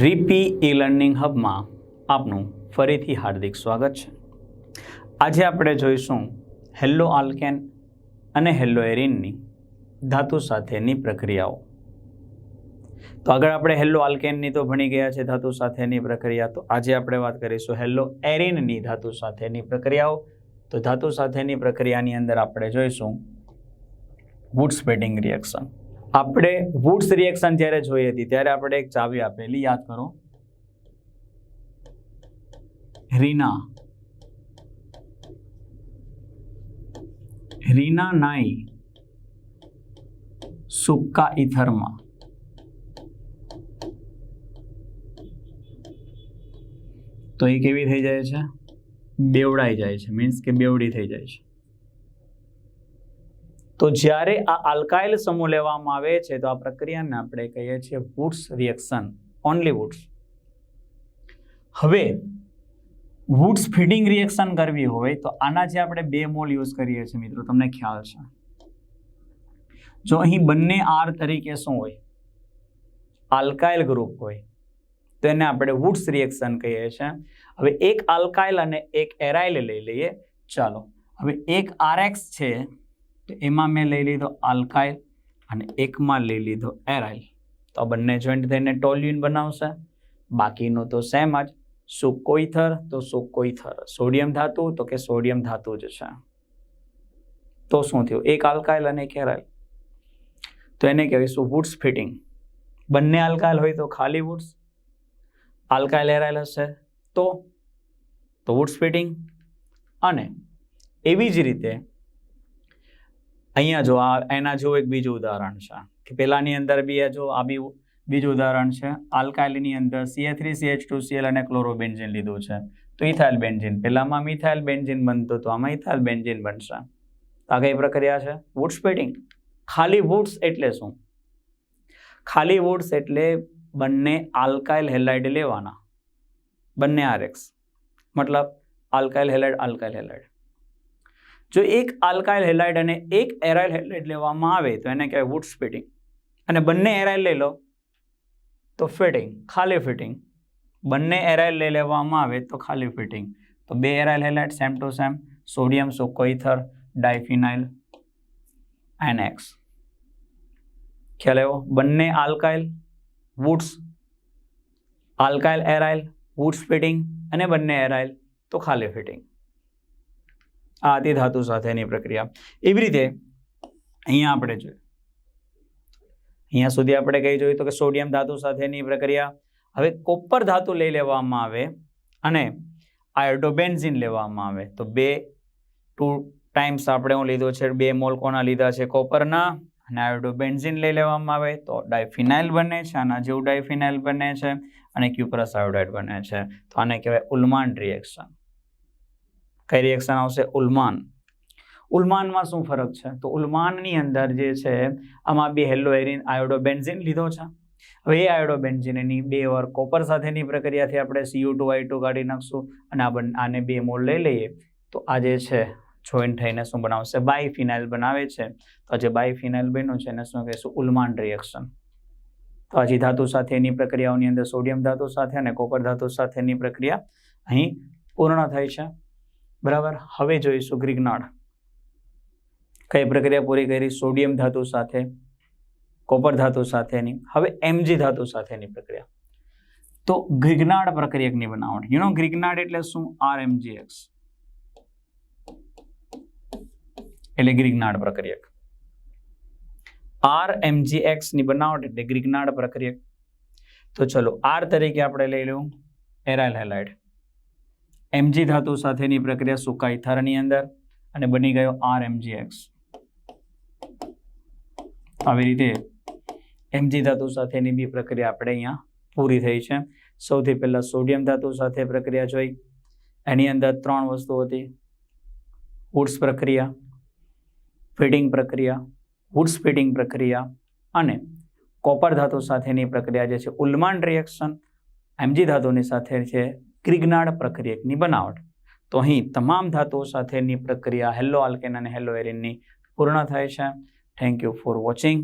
રીપી e learning હબમાં આપનું ફરીથી હાર્દિક સ્વાગત છે. આજે આપણે જોઈશું હેલ્લો આલ્કેન અને હેલ્લો એરિનની ધાતુ સાથેની પ્રક્રિયાઓ. તો આગળ આપણે હેલ્લો આલ્કેનની તો ભણી ગયા છે ધાતુ સાથેની પ્રક્રિયા, તો આજે આપણે વાત કરીશું હેલ્લો એરિનની ધાતુ સાથેની પ્રક્રિયાઓ. તો ધાતુ સાથેની પ્રક્રિયાની અંદર આપણે જોઈશું વુડ સ્પેટિંગ રિએક્શન આપણે વુડ્સ રિએક્શન જ્યારે જોઈ હતી, ત્યારે આપણે એક ચાવી આપેલી, યાદ કરો. રીના. રીના નાઈ. સુક્કા ઇથરમાં તો એ કેવી થઈ જાય છે? બેવડાઈ જાય છે. મીન્સ કે બેવડી થઈ જાય છે. તો જ્યારે આ આલ્કાઇલ સમૂહ લેવામાં આવે છે, તો આ પ્રક્રિયાને આપણે કહીએ છીએ વુડ્સ રિએક્શન ઓનલી વુડ્સ હવે વુડ્સ ફીડિંગ રિએક્શન કરવી હોય, તો આના જે આપણે બે મોલ યુઝ કરીએ છીએ મિત્રો, તમને ખ્યાલ છે. જો અહીં બંને આર તરીકે શું હોય? આલ્કાઇલ ગ્રુપ હોય. તો એને આપણે વુડ્સ રિએક્શન કહીએ છીએ. હવે એક આલ્કાઇલ અને એક એરાઇલ લઈ લઈએ. ચાલો. હવે એક આરએક્સ છે તો એમાં મેં લઈ લીધો આલ્કાઇલ અને એકમાં લઈ લીધો એરાઇલ તો બંને જોઈન્ટ થઈને ટોલ્યુન બનાવશે. બાકીનું તો સેમ જ. સુકોઈથર તો સુકોઈથર. સોડિયમ ધાતુ તો કે સોડિયમ ધાતુ જ છે. તો શું થયું? એક આલ્કાઇલ અને એક એરાઇલ તો એને કહેવાય શું? વુડ્સ ફિટિંગ બંને આલ્કાઇલ હોય તો ખાલી વુડ્સ આલ્કાઇલ એરાઇલ હશે તો? તો વુડ્સ ફિટિંગ અને એવી જ રીતે અહીંયા જો આ, એના જેવું એક બીજું ઉદાહરણ છે કે પેલાની અંદર બી એ જો આ બી બીજું ઉદાહરણ છે, આલ્કાઇલની અંદર CH three CH two Cl અને ક્લોરોબેન્ઝિન લીધું છે. તો ઇથાઇલ બેન્ઝિન પેલામાં મિથાઇલ બેન્ઝિન બનતું તો આમાં ઇથાઇલ બેન્ઝિન બનશે આ કઈ પ્રક્રિયા છે? વુડ સ્પેટિંગ ખાલી વુડ્સ એટલે શું? ખાલી વુડ્સ એટલે બંને આલ્કાઇલ હેલાઇડ લેવાના. બંને આરએક્સ મતલબ આલ્કાઇલ હેલાઇડ આલ્કાઇલ હેલાઇડ. જો એક આલ્કાઇલ હેલાઇડ અને એક એરાઇલ હેલાઇડ લેવામાં આવે તો એને કહેવાય વુડ સ્પિટિંગ અને બંને એરાઇલ લઈ લો તો ફિટિંગ ખાલી ફિટિંગ બંને એરાઇલ લઈ લેવામાં આવે તો ખાલી ફિટિંગ તો બે aryl halide same two same sodium સોકોઈથર diphenyl NX ખ્યાલ આવ્યો? બંને આલ્કાઇલ વુડ્સ આલ્કાઇલ એરાઇલ વુડ સ્પિટિંગ અને બંને એરાઇલ તો ખાલી ફિટિંગ આ હતી ધાતુ સાથેની પ્રક્રિયા. એવી રીતે અહીંયા આપણે જોઈએ. અહીંયા સુધી આપણે કઈ જોયું તો કે સોડિયમ ધાતુ સાથેની પ્રક્રિયા. હવે કોપર ધાતુ લઈ લેવામાં આવે અને આયોડોબેન્ઝિન લેવામાં આવે. તો બે, ટુ ટાઈમ્સ આપણે હું લીધો છે, બે મોલ કોના લીધા છે? કોપરના અને આયોડોબેન્ઝિન લઈ લેવામાં આવે. તો ડાયફિનાઇલ બને છે, આના જેવું ડાયફિનાઇલ બને છે અને ક્યુપ્રસ આયોડાઇડ બને છે. તો આને કહેવાય ઉલ્માન રિએક્શન. કઈ રિએક્શન આવશે? ઉલમાન. ઉલમાનમાં શું ફરક છે? તો ઉલમાનની અંદર જે છે, આમાં બે હેલો એરિન આયોડોબેન્ઝિન લીધો છે. હવે એ આયોડોબેન્ઝિનની બે વાર કોપર સાથેની પ્રક્રિયાથી આપણે સીયુ ટુ વાય ટુ કાઢી નાખશું અને આ બંને, આને બે મોલ લઈ લઈએ. તો આ જે છે જોઈન્ટ થઈને શું બનાવશે? બાયફિનાઇલ બનાવે છે. તો જે બાયફિનાઇલ બન્યું છે, એને શું કહીશું? ઉલમાન રિએક્શન તો હજી ધાતુ સાથેની પ્રક્રિયાઓની અંદર સોડિયમ ધાતુ સાથે અને કોપર ધાતુ સાથેની પ્રક્રિયા અહીં પૂર્ણ થાય છે. બરાબર? હવે જોઈશું ગ્રીગનાળ કઈ પ્રક્રિયા પૂરી કરી? સોડિયમ ધાતુ સાથે, કોપર ધાતુ સાથેની, હવે એમજી ધાતુ સાથેની પ્રક્રિયા. તો ગ્રિગ્નાડ પ્રક્રિયકની બનાવટ. યુ નો ગ્રિગ્નાડ એટલે શું? આર એમજીએક્સ એટલે ગ્રિગ્નાડ પ્રક્રિયક. આર એમજીએક્સની બનાવટ એટલે ગ્રિગ્નાડ પ્રક્રિયક. તો ચલો આર તરીકે આપણે લઈ લઉં. Aryl halide. એમજી ધાતુ સાથેની પ્રક્રિયા સુકાઈ થરની અંદર અને બની ગયો આર એમજી એક્સ આવી રીતે એમજી ધાતુ સાથેની બી પ્રક્રિયા આપણે અહીંયા પૂરી થઈ છે. સૌથી પહેલાં સોડિયમ ધાતુ સાથે પ્રક્રિયા જોઈ. એની અંદર ત્રણ વસ્તુ હતી. વુડ્સ પ્રક્રિયા ફિટિંગ પ્રક્રિયા વુડ્સ ફિટિંગ પ્રક્રિયા અને કોપર ધાતુ સાથેની પ્રક્રિયા જે છે, ઉલ્માન રિએક્શન એમજી ધાતુની સાથે છે ક્રિગ્નાડ પ્રક્રિયકની બનાવટ. તો અહીં તમામ ધાતુઓ સાથેની પ્રક્રિયા હેલ્લો આલ્કેન અને હેલો એરિનની પૂર્ણ થાય છે. Thank you for watching